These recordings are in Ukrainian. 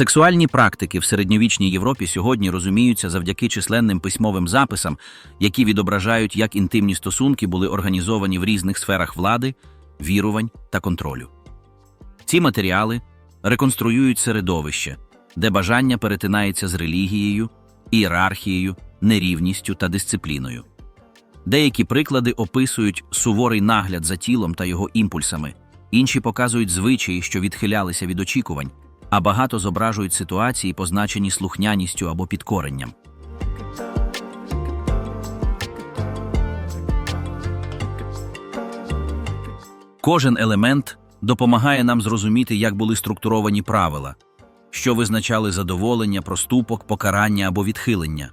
Сексуальні практики в середньовічній Європі сьогодні розуміються завдяки численним письмовим записам, які відображають, як інтимні стосунки були організовані в різних сферах влади, вірувань та контролю. Ці матеріали реконструюють середовище, де бажання перетинається з релігією, ієрархією, нерівністю та дисципліною. Деякі приклади описують суворий нагляд за тілом та його імпульсами, інші показують звичаї, що відхилялися від очікувань, а багато зображують ситуації, позначені слухняністю або підкоренням. Кожен елемент допомагає нам зрозуміти, як були структуровані правила, що визначали задоволення, проступок, покарання або відхилення.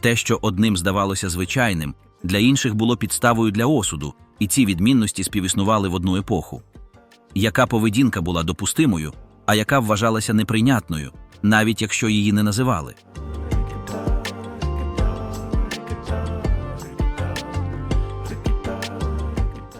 Те, що одним здавалося звичайним, для інших було підставою для осуду, і ці відмінності співіснували в одну епоху. Яка поведінка була допустимою, а яка вважалася неприйнятною, навіть якщо її не називали.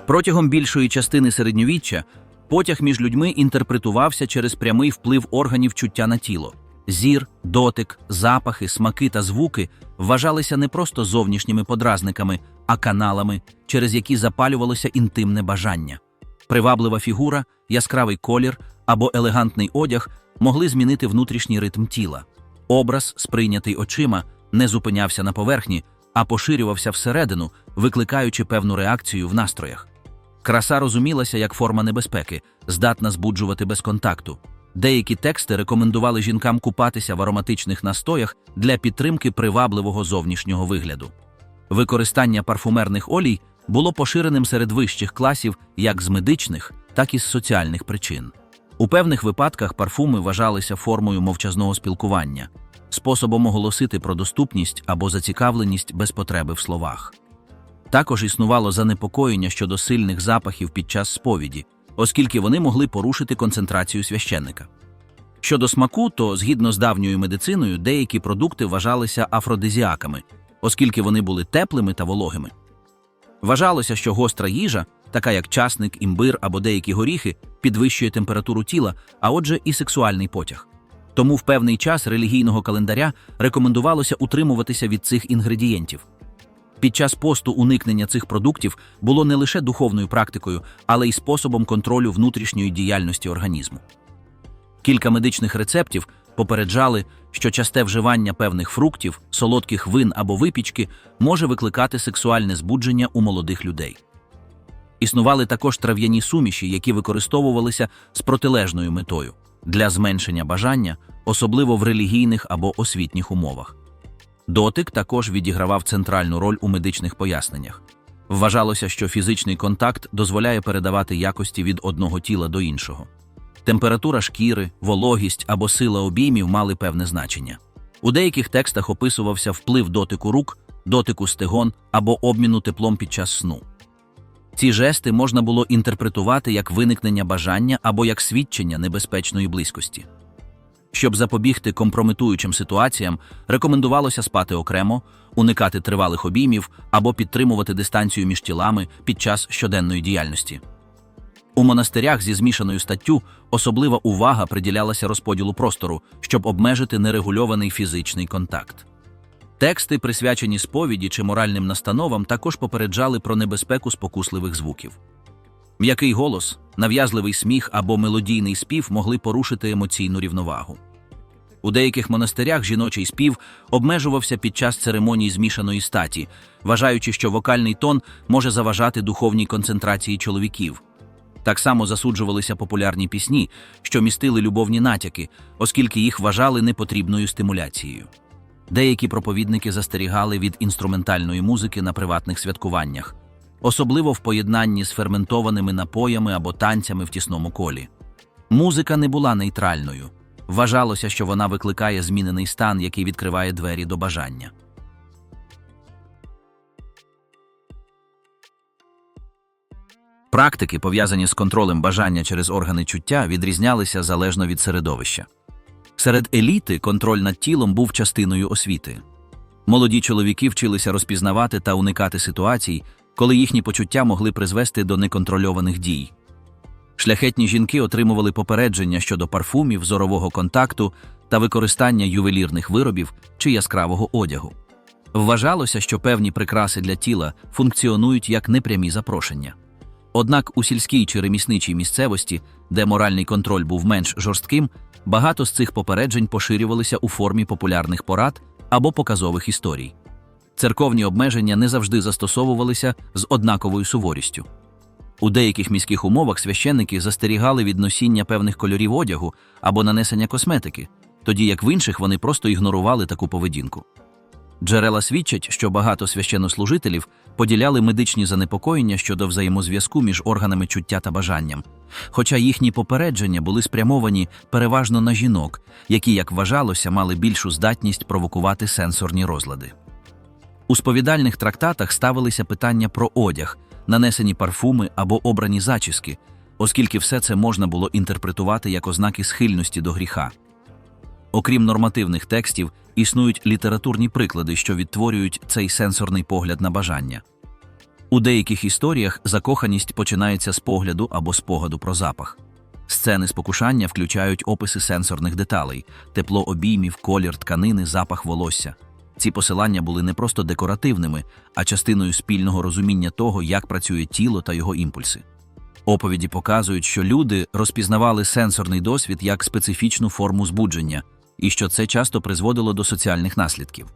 Протягом більшої частини середньовіччя потяг між людьми інтерпретувався через прямий вплив органів чуття на тіло. Зір, дотик, запахи, смаки та звуки вважалися не просто зовнішніми подразниками, а каналами, через які запалювалося інтимне бажання. Приваблива фігура, яскравий колір або елегантний одяг могли змінити внутрішній ритм тіла. Образ, сприйнятий очима, не зупинявся на поверхні, а поширювався всередину, викликаючи певну реакцію в настроях. Краса розумілася як форма небезпеки, здатна збуджувати без контакту. Деякі тексти рекомендували жінкам купатися в ароматичних настоях для підтримки привабливого зовнішнього вигляду. Використання парфумерних олій було поширеним серед вищих класів як з медичних, так і з соціальних причин. У певних випадках парфуми вважалися формою мовчазного спілкування, способом оголосити про доступність або зацікавленість без потреби в словах. Також існувало занепокоєння щодо сильних запахів під час сповіді, оскільки вони могли порушити концентрацію священника. Щодо смаку, то згідно з давньою медициною, деякі продукти вважалися афродизіаками, оскільки вони були теплими та вологими. Вважалося, що гостра їжа, така як часник, імбир або деякі горіхи, підвищує температуру тіла, а отже, і сексуальний потяг. Тому в певний час релігійного календаря рекомендувалося утримуватися від цих інгредієнтів. Під час посту уникнення цих продуктів було не лише духовною практикою, але й способом контролю внутрішньої діяльності організму. Кілька медичних рецептів попереджали, що часте вживання певних фруктів, солодких вин або випічки може викликати сексуальне збудження у молодих людей. Існували також трав'яні суміші, які використовувалися з протилежною метою для зменшення бажання, особливо в релігійних або освітніх умовах. Дотик також відігравав центральну роль у медичних поясненнях. Вважалося, що фізичний контакт дозволяє передавати якості від одного тіла до іншого. Температура шкіри, вологість або сила обіймів мали певне значення. У деяких текстах описувався вплив дотику рук, дотику стегон або обміну теплом під час сну. Ці жести можна було інтерпретувати як виникнення бажання або як свідчення небезпечної близькості. Щоб запобігти компрометуючим ситуаціям, рекомендувалося спати окремо, уникати тривалих обіймів або підтримувати дистанцію між тілами під час щоденної діяльності. У монастирях зі змішаною статтю особлива увага приділялася розподілу простору, щоб обмежити нерегульований фізичний контакт. Тексти, присвячені сповіді чи моральним настановам, також попереджали про небезпеку спокусливих звуків. М'який голос, нав'язливий сміх або мелодійний спів могли порушити емоційну рівновагу. У деяких монастирях жіночий спів обмежувався під час церемоній змішаної статі, вважаючи, що вокальний тон може заважати духовній концентрації чоловіків. Так само засуджувалися популярні пісні, що містили любовні натяки, оскільки їх вважали непотрібною стимуляцією. Деякі проповідники застерігали від інструментальної музики на приватних святкуваннях, особливо в поєднанні з ферментованими напоями або танцями в тісному колі. Музика не була нейтральною. Вважалося, що вона викликає змінений стан, який відкриває двері до бажання. Практики, пов'язані з контролем бажання через органи чуття, відрізнялися залежно від середовища. Серед еліти контроль над тілом був частиною освіти. Молоді чоловіки вчилися розпізнавати та уникати ситуацій, коли їхні почуття могли призвести до неконтрольованих дій. Шляхетні жінки отримували попередження щодо парфумів, зорового контакту та використання ювелірних виробів чи яскравого одягу. Вважалося, що певні прикраси для тіла функціонують як непрямі запрошення. Однак у сільській чи ремісничій місцевості, де моральний контроль був менш жорстким, багато з цих попереджень поширювалися у формі популярних порад або показових історій. Церковні обмеження не завжди застосовувалися з однаковою суворістю. У деяких міських умовах священники застерігали від носіння певних кольорів одягу або нанесення косметики, тоді як в інших вони просто ігнорували таку поведінку. Джерела свідчать, що багато священнослужителів поділяли медичні занепокоєння щодо взаємозв'язку між органами чуття та бажанням, хоча їхні попередження були спрямовані переважно на жінок, які, як вважалося, мали більшу здатність провокувати сенсорні розлади. У сповідальних трактатах ставилися питання про одяг, нанесені парфуми або обрані зачіски, оскільки все це можна було інтерпретувати як ознаки схильності до гріха. Окрім нормативних текстів, існують літературні приклади, що відтворюють цей сенсорний погляд на бажання. У деяких історіях закоханість починається з погляду або спогаду про запах. Сцени спокушання включають описи сенсорних деталей, тепло обіймів, колір тканини, запах волосся. Ці посилання були не просто декоративними, а частиною спільного розуміння того, як працює тіло та його імпульси. Оповіді показують, що люди розпізнавали сенсорний досвід як специфічну форму збудження, і що це часто призводило до соціальних наслідків.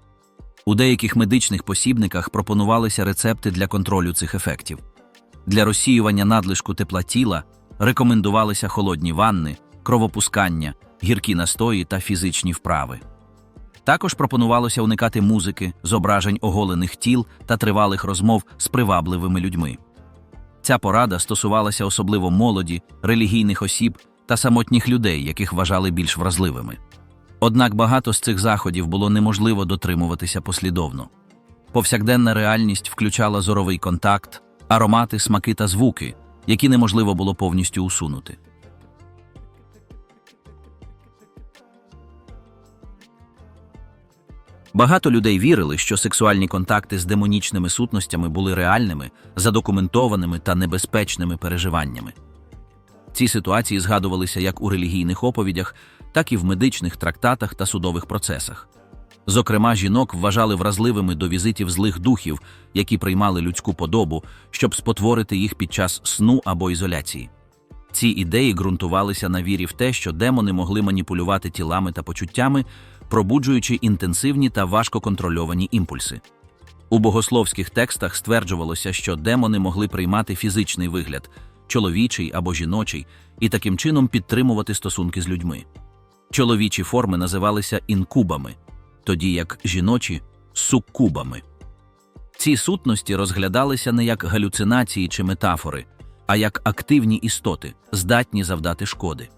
У деяких медичних посібниках пропонувалися рецепти для контролю цих ефектів. Для розсіювання надлишку тепла тіла рекомендувалися холодні ванни, кровопускання, гіркі настої та фізичні вправи. Також пропонувалося уникати музики, зображень оголених тіл та тривалих розмов з привабливими людьми. Ця порада стосувалася особливо молоді, релігійних осіб та самотніх людей, яких вважали більш вразливими. Однак багато з цих заходів було неможливо дотримуватися послідовно. Повсякденна реальність включала зоровий контакт, аромати, смаки та звуки, які неможливо було повністю усунути. Багато людей вірили, що сексуальні контакти з демонічними сутностями були реальними, задокументованими та небезпечними переживаннями. Ці ситуації згадувалися як у релігійних оповідях, так і в медичних трактатах та судових процесах. Зокрема, жінок вважали вразливими до візитів злих духів, які приймали людську подобу, щоб спотворити їх під час сну або ізоляції. Ці ідеї ґрунтувалися на вірі в те, що демони могли маніпулювати тілами та почуттями, пробуджуючи інтенсивні та важко контрольовані імпульси. У богословських текстах стверджувалося, що демони могли приймати фізичний вигляд чоловічий або жіночий, і таким чином підтримувати стосунки з людьми. Чоловічі форми називалися інкубами, тоді як жіночі суккубами. Ці сутності розглядалися не як галюцинації чи метафори, а як активні істоти, здатні завдати шкоди.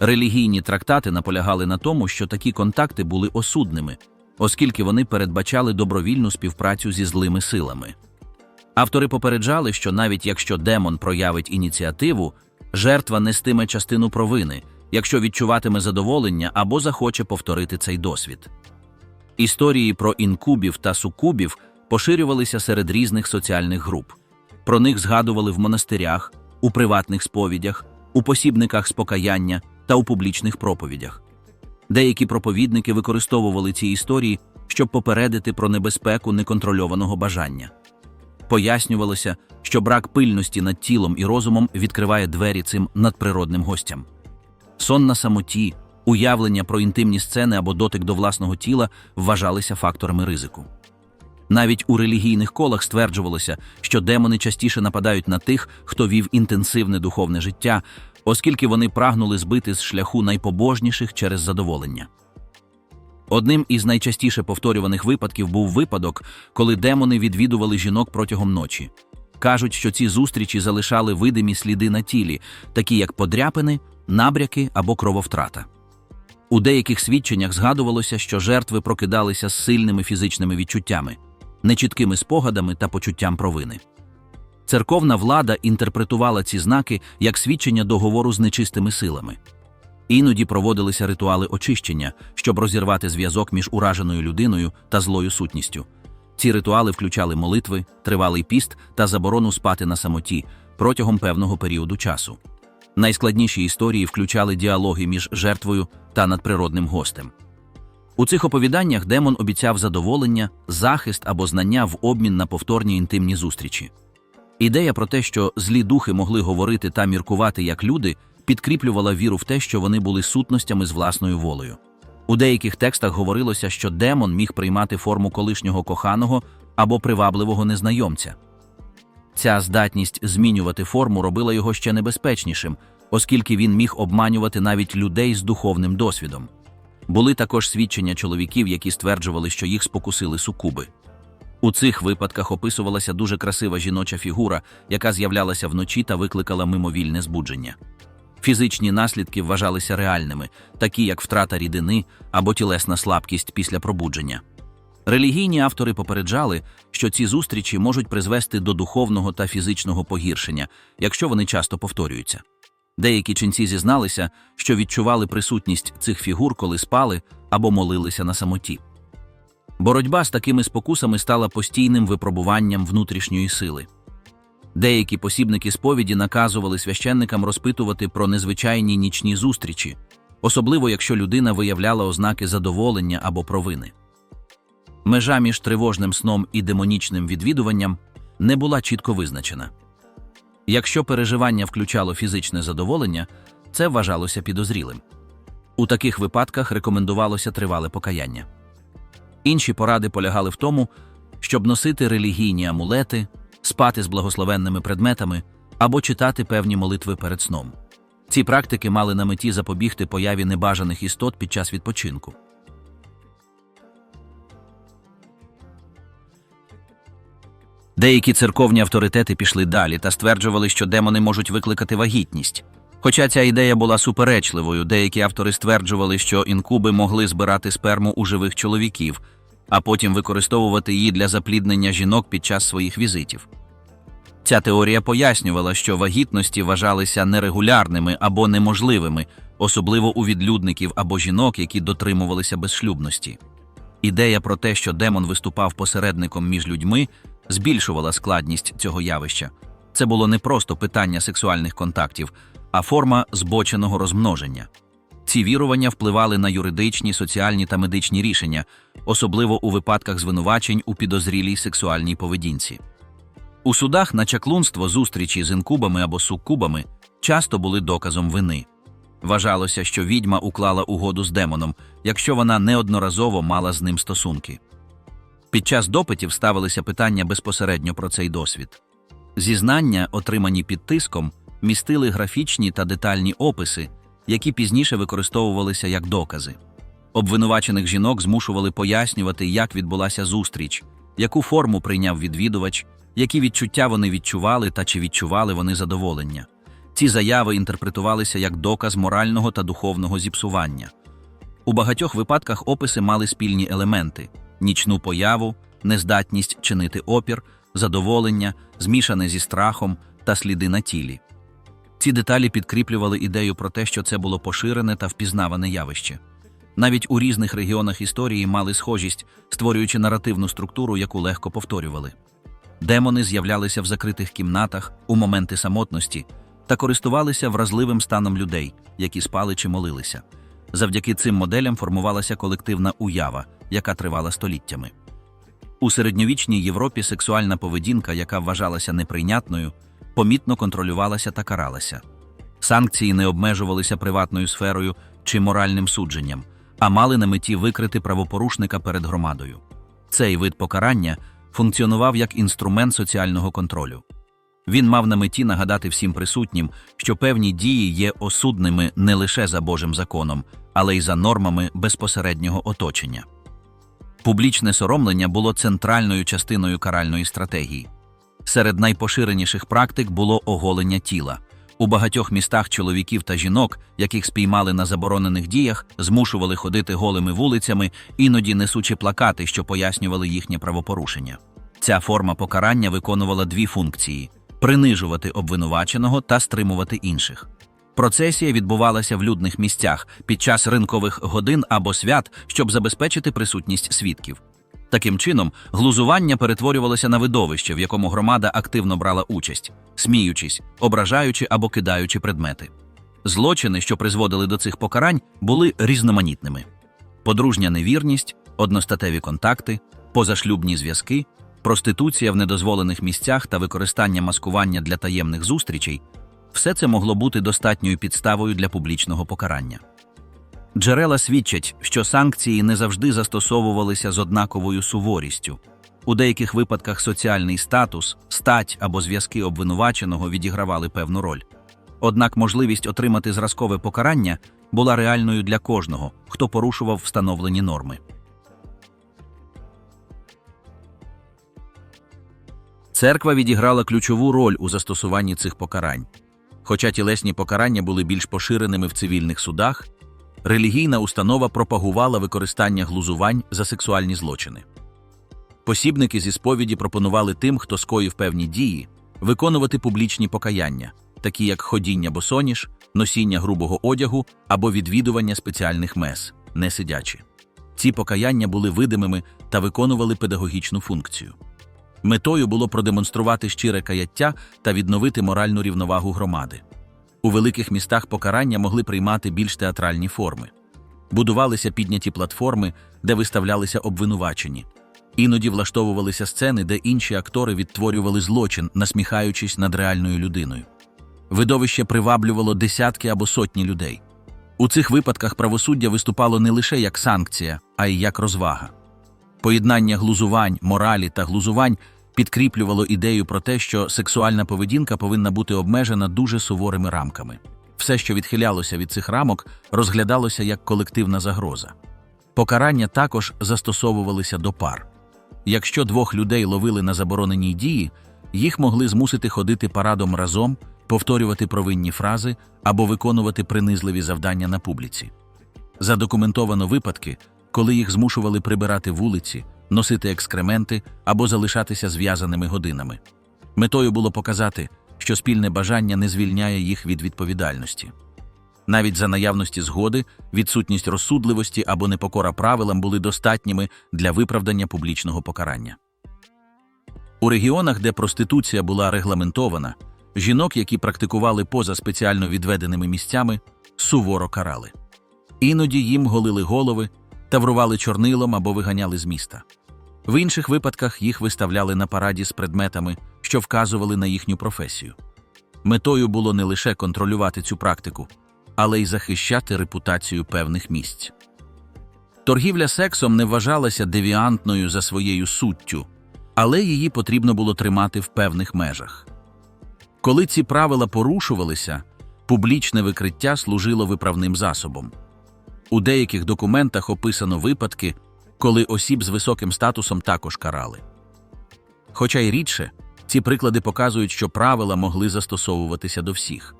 Релігійні трактати наполягали на тому, що такі контакти були осудними, оскільки вони передбачали добровільну співпрацю зі злими силами. Автори попереджали, що навіть якщо демон проявить ініціативу, жертва нестиме частину провини, якщо відчуватиме задоволення або захоче повторити цей досвід. Історії про інкубів та сукубів поширювалися серед різних соціальних груп. Про них згадували в монастирях, у приватних сповідях, у посібниках спокаяння та у публічних проповідях. Деякі проповідники використовували ці історії, щоб попередити про небезпеку неконтрольованого бажання. Пояснювалося, що брак пильності над тілом і розумом відкриває двері цим надприродним гостям. Сон на самоті, уявлення про інтимні сцени або дотик до власного тіла вважалися факторами ризику. Навіть у релігійних колах стверджувалося, що демони частіше нападають на тих, хто вів інтенсивне духовне життя, оскільки вони прагнули збити з шляху найпобожніших через задоволення. Одним із найчастіше повторюваних випадків був випадок, коли демони відвідували жінок протягом ночі. Кажуть, що ці зустрічі залишали видимі сліди на тілі, такі як подряпини, набряки або крововтрата. У деяких свідченнях згадувалося, що жертви прокидалися з сильними фізичними відчуттями, нечіткими спогадами та почуттям провини. Церковна влада інтерпретувала ці знаки як свідчення договору з нечистими силами. Іноді проводилися ритуали очищення, щоб розірвати зв'язок між ураженою людиною та злою сутністю. Ці ритуали включали молитви, тривалий піст та заборону спати на самоті протягом певного періоду часу. Найскладніші історії включали діалоги між жертвою та надприродним гостем. У цих оповіданнях демон обіцяв задоволення, захист або знання в обмін на повторні інтимні зустрічі. Ідея про те, що злі духи могли говорити та міркувати як люди, підкріплювала віру в те, що вони були сутностями з власною волею. У деяких текстах говорилося, що демон міг приймати форму колишнього коханого або привабливого незнайомця. Ця здатність змінювати форму робила його ще небезпечнішим, оскільки він міг обманювати навіть людей з духовним досвідом. Були також свідчення чоловіків, які стверджували, що їх спокусили сукуби. У цих випадках описувалася дуже красива жіноча фігура, яка з'являлася вночі та викликала мимовільне збудження. Фізичні наслідки вважалися реальними, такі як втрата рідини або тілесна слабкість після пробудження. Релігійні автори попереджали, що ці зустрічі можуть призвести до духовного та фізичного погіршення, якщо вони часто повторюються. Деякі ченці зізналися, що відчували присутність цих фігур, коли спали або молилися на самоті. Боротьба з такими спокусами стала постійним випробуванням внутрішньої сили. Деякі посібники сповіді наказували священникам розпитувати про незвичайні нічні зустрічі, особливо якщо людина виявляла ознаки задоволення або провини. Межа між тривожним сном і демонічним відвідуванням не була чітко визначена. Якщо переживання включало фізичне задоволення, це вважалося підозрілим. У таких випадках рекомендувалося тривале покаяння. Інші поради полягали в тому, щоб носити релігійні амулети, спати з благословенними предметами або читати певні молитви перед сном. Ці практики мали на меті запобігти появі небажаних істот під час відпочинку. Деякі церковні авторитети пішли далі та стверджували, що демони можуть викликати вагітність. Хоча ця ідея була суперечливою, деякі автори стверджували, що інкуби могли збирати сперму у живих чоловіків, а потім використовувати її для запліднення жінок під час своїх візитів. Ця теорія пояснювала, що вагітності вважалися нерегулярними або неможливими, особливо у відлюдників або жінок, які дотримувалися безшлюбності. Ідея про те, що демон виступав посередником між людьми, збільшувала складність цього явища. Це було не просто питання сексуальних контактів, а форма збоченого розмноження. Ці вірування впливали на юридичні, соціальні та медичні рішення, особливо у випадках звинувачень у підозрілій сексуальній поведінці. У судах на чаклунство зустрічі з інкубами або суккубами часто були доказом вини. Вважалося, що відьма уклала угоду з демоном, якщо вона неодноразово мала з ним стосунки. Під час допитів ставилися питання безпосередньо про цей досвід. Зізнання, отримані під тиском, містили графічні та детальні описи, які пізніше використовувалися як докази. Обвинувачених жінок змушували пояснювати, як відбулася зустріч, яку форму прийняв відвідувач, які відчуття вони відчували та чи відчували вони задоволення. Ці заяви інтерпретувалися як доказ морального та духовного зіпсування. У багатьох випадках описи мали спільні елементи нічну появу, нездатність чинити опір, задоволення, змішане зі страхом та сліди на тілі. Ці деталі підкріплювали ідею про те, що це було поширене та впізнаване явище. Навіть у різних регіонах історії мали схожість, створюючи наративну структуру, яку легко повторювали. Демони з'являлися в закритих кімнатах у моменти самотності та користувалися вразливим станом людей, які спали чи молилися. Завдяки цим моделям формувалася колективна уява, яка тривала століттями. У середньовічній Європі сексуальна поведінка, яка вважалася неприйнятною, помітно контролювалася та каралася. Санкції не обмежувалися приватною сферою чи моральним судженням, а мали на меті викрити правопорушника перед громадою. Цей вид покарання функціонував як інструмент соціального контролю. Він мав на меті нагадати всім присутнім, що певні дії є осудними не лише за Божим законом, але й за нормами безпосереднього оточення. Публічне соромлення було центральною частиною каральної стратегії. Серед найпоширеніших практик було оголення тіла. У багатьох містах чоловіків та жінок, яких спіймали на заборонених діях, змушували ходити голими вулицями, іноді несучи плакати, що пояснювали їхнє правопорушення. Ця форма покарання виконувала дві функції принижувати обвинуваченого та стримувати інших. Процесія відбувалася в людних місцях під час ринкових годин або свят, щоб забезпечити присутність свідків. Таким чином, глузування перетворювалося на видовище, в якому громада активно брала участь, сміючись, ображаючи або кидаючи предмети. Злочини, що призводили до цих покарань, були різноманітними: подружня невірність, одностатеві контакти, позашлюбні зв'язки, проституція в недозволених місцях та використання маскування для таємних зустрічей все це могло бути достатньою підставою для публічного покарання. Джерела свідчать, що санкції не завжди застосовувалися з однаковою суворістю. У деяких випадках соціальний статус, стать або зв'язки обвинуваченого відігравали певну роль. Однак можливість отримати зразкове покарання була реальною для кожного, хто порушував встановлені норми. Церква відіграла ключову роль у застосуванні цих покарань. Хоча тілесні покарання були більш поширеними в цивільних судах, релігійна установа пропагувала використання глузувань за сексуальні злочини. Посібники зі сповіді пропонували тим, хто скоїв певні дії, виконувати публічні покаяння, такі як ходіння босоніж, носіння грубого одягу або відвідування спеціальних мес, не сидячи. Ці покаяння були видимими та виконували педагогічну функцію. Метою було продемонструвати щире каяття та відновити моральну рівновагу громади. У великих містах покарання могли приймати більш театральні форми. Будувалися підняті платформи, де виставлялися обвинувачені. Іноді влаштовувалися сцени, де інші актори відтворювали злочин, насміхаючись над реальною людиною. Видовище приваблювало десятки або сотні людей. У цих випадках правосуддя виступало не лише як санкція, а й як розвага. Поєднання глузувань, моралі та глузувань підкріплювало ідею про те, що сексуальна поведінка повинна бути обмежена дуже суворими рамками. Все, що відхилялося від цих рамок, розглядалося як колективна загроза. Покарання також застосовувалися до пар. Якщо двох людей ловили на забороненій дії, їх могли змусити ходити парадом разом, повторювати провинні фрази або виконувати принизливі завдання на публіці. Задокументовано випадки, коли їх змушували прибирати вулиці, носити екскременти або залишатися зв'язаними годинами. Метою було показати, що спільне бажання не звільняє їх від відповідальності. Навіть за наявності згоди, відсутність розсудливості або непокора правилам були достатніми для виправдання публічного покарання. У регіонах, де проституція була регламентована, жінок, які практикували поза спеціально відведеними місцями, суворо карали. Іноді їм голили голови, таврували чорнилом або виганяли з міста. В інших випадках їх виставляли на параді з предметами, що вказували на їхню професію. Метою було не лише контролювати цю практику, але й захищати репутацію певних місць. Торгівля сексом не вважалася девіантною за своєю суттю, але її потрібно було тримати в певних межах. Коли ці правила порушувалися, публічне викриття служило виправним засобом. У деяких документах описано випадки, коли осіб з високим статусом також карали. Хоча й рідше, ці приклади показують, що правила могли застосовуватися до всіх.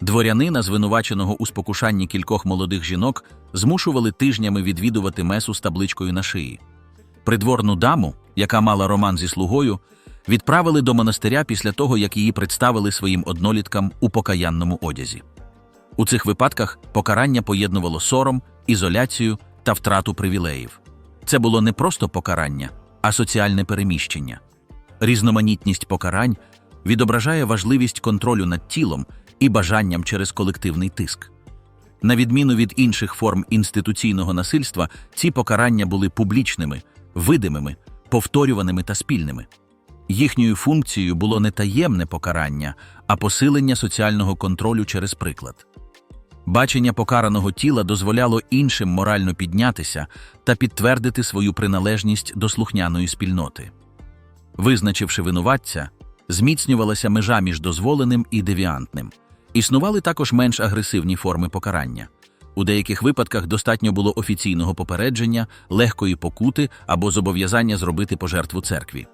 Дворянина, звинуваченого у спокушанні кількох молодих жінок, змушували тижнями відвідувати месу з табличкою на шиї. Придворну даму, яка мала роман зі слугою, відправили до монастиря після того, як її представили своїм одноліткам у покаянному одязі. У цих випадках покарання поєднувало сором, ізоляцію та втрату привілеїв. Це було не просто покарання, а соціальне переміщення. Різноманітність покарань відображає важливість контролю над тілом і бажанням через колективний тиск. На відміну від інших форм інституційного насильства, ці покарання були публічними, видимими, повторюваними та спільними. Їхньою функцією було не таємне покарання, а посилення соціального контролю через приклад. Бачення покараного тіла дозволяло іншим морально піднятися та підтвердити свою приналежність до слухняної спільноти. Визначивши винуватця, зміцнювалася межа між дозволеним і девіантним. Існували також менш агресивні форми покарання. У деяких випадках достатньо було офіційного попередження, легкої покути або зобов'язання зробити пожертву церкві.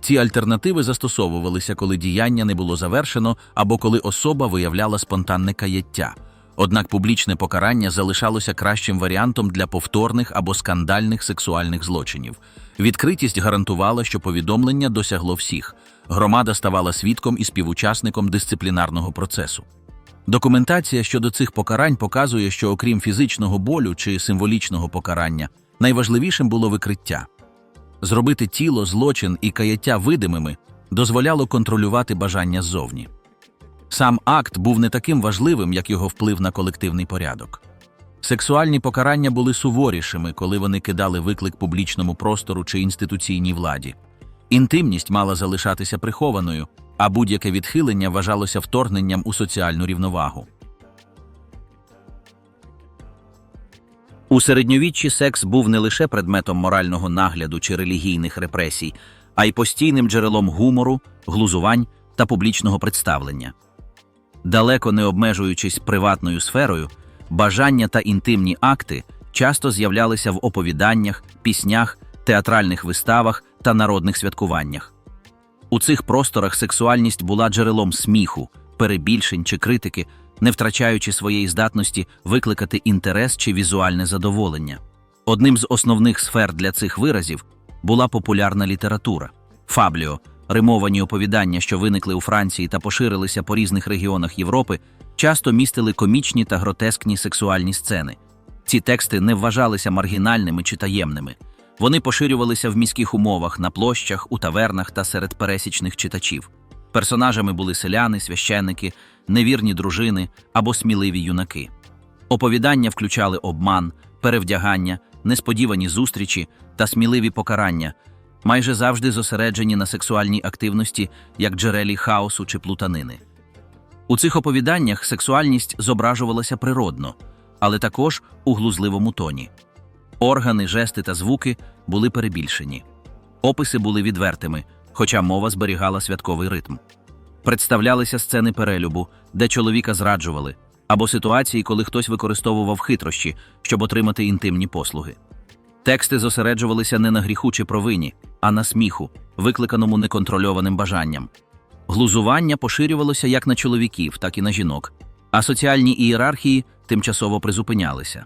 Ці альтернативи застосовувалися, коли діяння не було завершено або коли особа виявляла спонтанне каяття. Однак публічне покарання залишалося кращим варіантом для повторних або скандальних сексуальних злочинів. Відкритість гарантувала, що повідомлення досягло всіх. Громада ставала свідком і співучасником дисциплінарного процесу. Документація щодо цих покарань показує, що окрім фізичного болю чи символічного покарання, найважливішим було викриття. Зробити тіло, злочин і каяття видимими дозволяло контролювати бажання ззовні. Сам акт був не таким важливим, як його вплив на колективний порядок. Сексуальні покарання були суворішими, коли вони кидали виклик публічному простору чи інституційній владі. Інтимність мала залишатися прихованою, а будь-яке відхилення вважалося вторгненням у соціальну рівновагу. У середньовіччі секс був не лише предметом морального нагляду чи релігійних репресій, а й постійним джерелом гумору, глузувань та публічного представлення. Далеко не обмежуючись приватною сферою, бажання та інтимні акти часто з'являлися в оповіданнях, піснях, театральних виставах та народних святкуваннях. У цих просторах сексуальність була джерелом сміху, перебільшень чи критики, не втрачаючи своєї здатності викликати інтерес чи візуальне задоволення. Одним з основних сфер для цих виразів була популярна література. Фабліо, римовані оповідання, що виникли у Франції та поширилися по різних регіонах Європи, часто містили комічні та гротескні сексуальні сцени. Ці тексти не вважалися маргінальними чи таємними. Вони поширювалися в міських умовах, на площах, у тавернах та серед пересічних читачів. Персонажами були селяни, священники, невірні дружини або сміливі юнаки. Оповідання включали обман, перевдягання, несподівані зустрічі та сміливі покарання, майже завжди зосереджені на сексуальній активності як джерелі хаосу чи плутанини. У цих оповіданнях сексуальність зображувалася природно, але також у глузливому тоні. Органи, жести та звуки були перебільшені. Описи були відвертими, хоча мова зберігала святковий ритм. Представлялися сцени перелюбу, де чоловіка зраджували, або ситуації, коли хтось використовував хитрощі, щоб отримати інтимні послуги. Тексти зосереджувалися не на гріху чи провині, а на сміху, викликаному неконтрольованим бажанням. Глузування поширювалося як на чоловіків, так і на жінок, а соціальні ієрархії тимчасово призупинялися.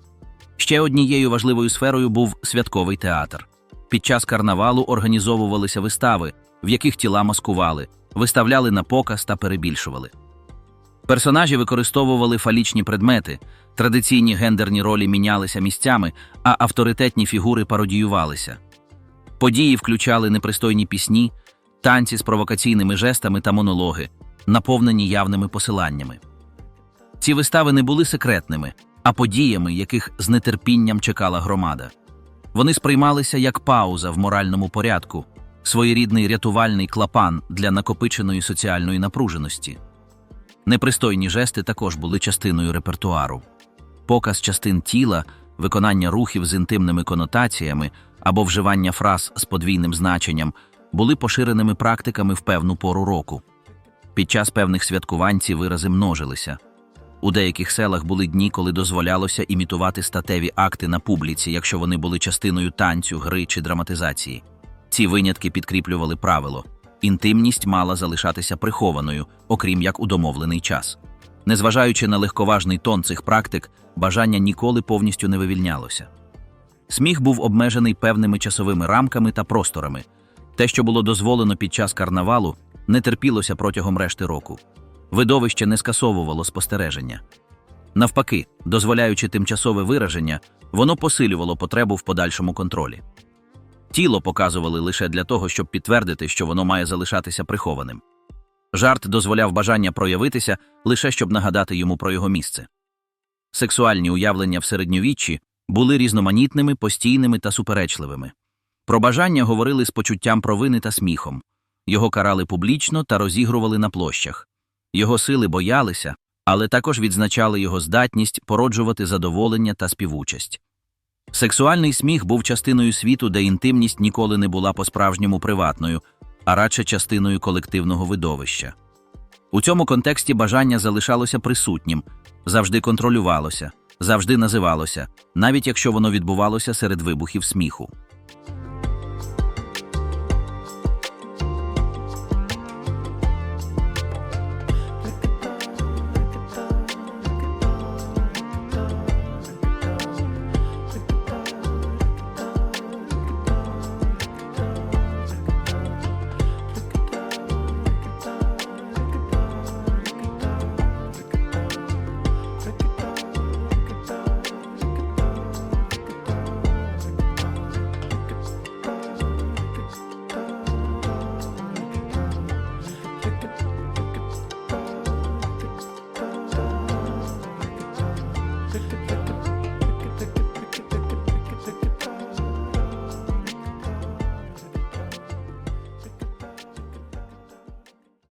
Ще однією важливою сферою був святковий театр. Під час карнавалу організовувалися вистави, в яких тіла маскували, виставляли на показ та перебільшували. Персонажі використовували фалічні предмети, традиційні гендерні ролі мінялися місцями, а авторитетні фігури пародіювалися. Події включали непристойні пісні, танці з провокаційними жестами та монологи, наповнені явними посиланнями. Ці вистави не були секретними, а подіями, яких з нетерпінням чекала громада. Вони сприймалися як пауза в моральному порядку, своєрідний рятувальний клапан для накопиченої соціальної напруженості. Непристойні жести також були частиною репертуару. Показ частин тіла, виконання рухів з інтимними конотаціями або вживання фраз з подвійним значенням були поширеними практиками в певну пору року. Під час певних святкувань ці вирази множилися. У деяких селах були дні, коли дозволялося імітувати статеві акти на публіці, якщо вони були частиною танцю, гри чи драматизації. Ці винятки підкріплювали правило інтимність мала залишатися прихованою, окрім як у домовлений час. Незважаючи на легковажний тон цих практик, бажання ніколи повністю не вивільнялося. Сміх був обмежений певними часовими рамками та просторами. Те, що було дозволено під час карнавалу, не терпілося протягом решти року. Видовище не скасовувало спостереження. Навпаки, дозволяючи тимчасове вираження, воно посилювало потребу в подальшому контролі. Тіло показували лише для того, щоб підтвердити, що воно має залишатися прихованим. Жарт дозволяв бажання проявитися лише щоб нагадати йому про його місце. Сексуальні уявлення в середньовіччі були різноманітними, постійними та суперечливими. Про бажання говорили з почуттям провини та сміхом, його карали публічно та розігрували на площах. Його сили боялися, але також відзначали його здатність породжувати задоволення та співучасть. Сексуальний сміх був частиною світу, де інтимність ніколи не була по-справжньому приватною, а радше частиною колективного видовища. У цьому контексті бажання залишалося присутнім, завжди контролювалося, завжди називалося, навіть якщо воно відбувалося серед вибухів сміху.